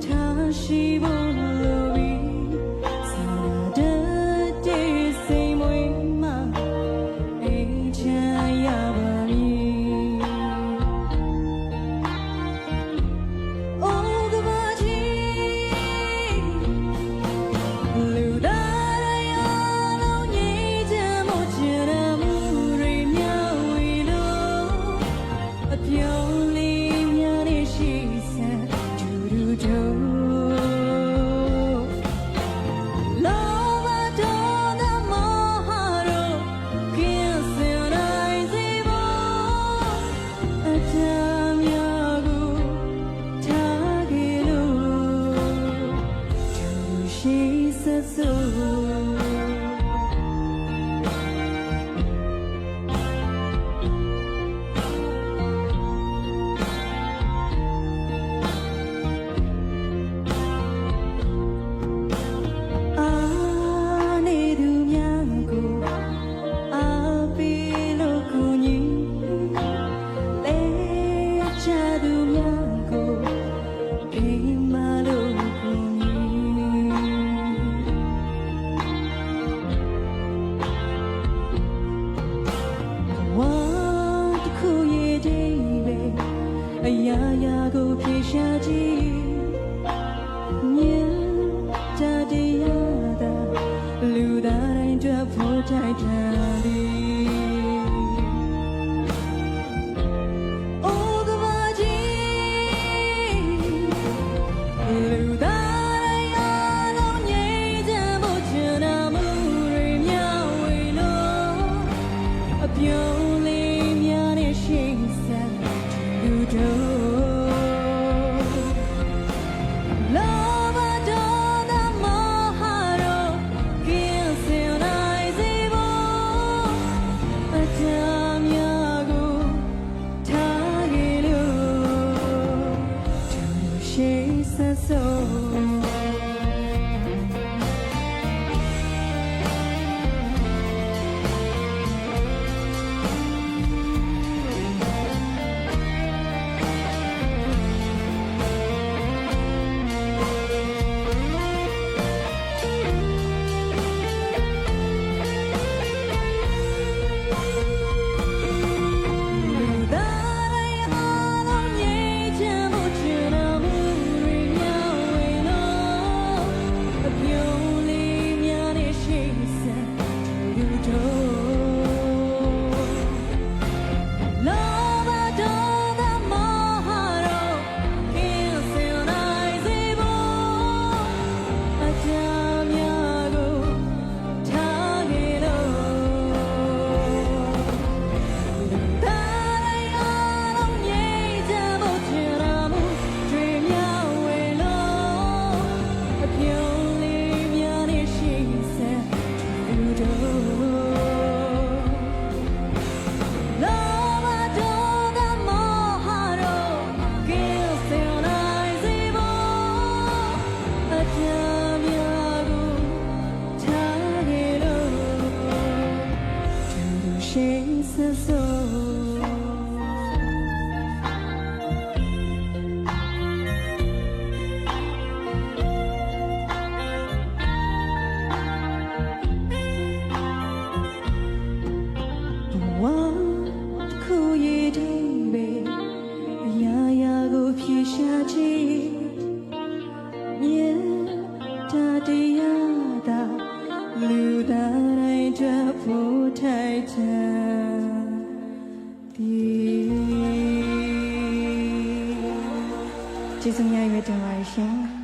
다시 보 အရာရာကိုဖြေရှာကြည့် Jesus, oh. ကျေးဇူးများရွေးတင်ပါတယ်ရှင်